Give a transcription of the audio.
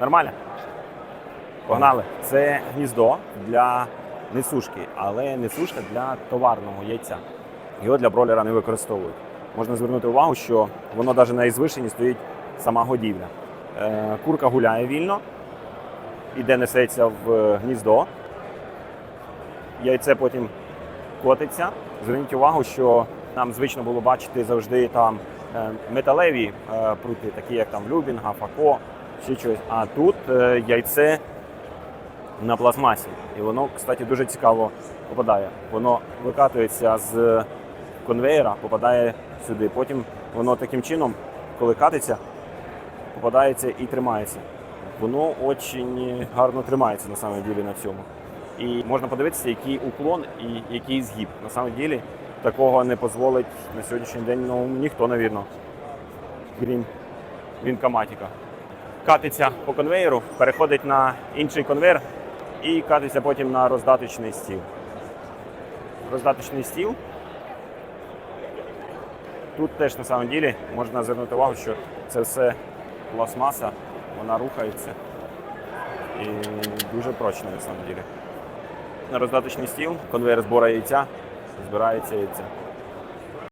Нормально? Погнали. Це гніздо для несушки, але несушка для товарного яйця. Його для бройлера не використовують. Можна звернути увагу, що воно навіть на ізвишенні стоїть сама годівля. Е, Курка гуляє вільно, іде несеться в гніздо. Яйце потім котиться. Зверніть увагу, що нам звично було бачити завжди там е, металеві е, прути, такі як там Любінга, Фако, ще щось. А тут е, яйце на пластмасі. І воно, кстати, дуже цікаво попадає. Воно викатується з конвейера, попадає сюди. Потім воно таким чином, коли катиться, попадається і тримається. Воно дуже гарно тримається на самом ділі на цьому. І можна подивитися, який уклон і який згиб. На самом ділі такого не дозволить на сьогоднішній день ну, ніхто, навірно. Крім вінкоматіка. Катиться по конвейеру, переходить на інший конвейер і катиться потім на роздаточний стіл. Роздаточний стіл. Тут теж на самом ділі можна звернути увагу, що це все пластмаса, вона рухається і дуже прочна на самом ділі. На роздаточний стіл, конвейер збору яйця, збирається яйце.